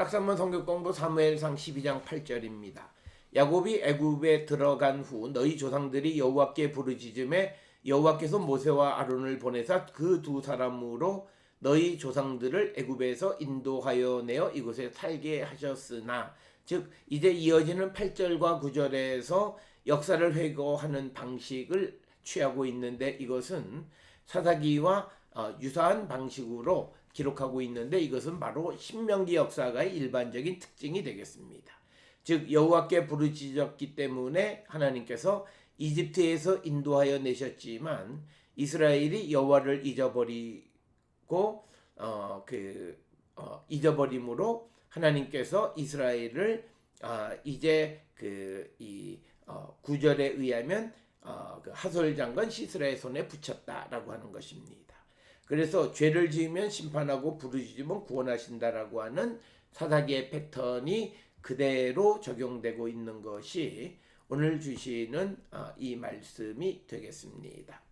딱삼문 성경 공부 사무엘상 12장 8절입니다. 야곱이 애굽에 들어간 후 너희 조상들이 여호와께 부르짖음에 여호와께서 모세와 아론을 보내사 그 두 사람으로 너희 조상들을 애굽에서 인도하여 내어 이곳에 살게 하셨으나 즉 이제 이어지는 8절과 9절에서 역사를 회고하는 방식을 취하고 있는데 이것은 사사기와 어, 유사한 방식으로 기록하고 있는데 이것은 바로 신명기 역사가의 일반적인 특징이 되겠습니다. 즉 여호와께 부르짖었기 때문에 하나님께서 이집트에서 인도하여 내셨지만 이스라엘이 여호와를 잊어버리고 어 그 어, 잊어버림으로 하나님께서 이스라엘을 아, 이제 그이 어, 구절에 의하면 어, 그 하솔 장관 시스라의 손에 붙였다라고 하는 것입니다. 그래서 죄를 지으면 심판하고 부르짖으면 구원하신다라고 하는 사사기의 패턴이 그대로 적용되고 있는 것이 오늘 주시는 어, 이 말씀이 되겠습니다.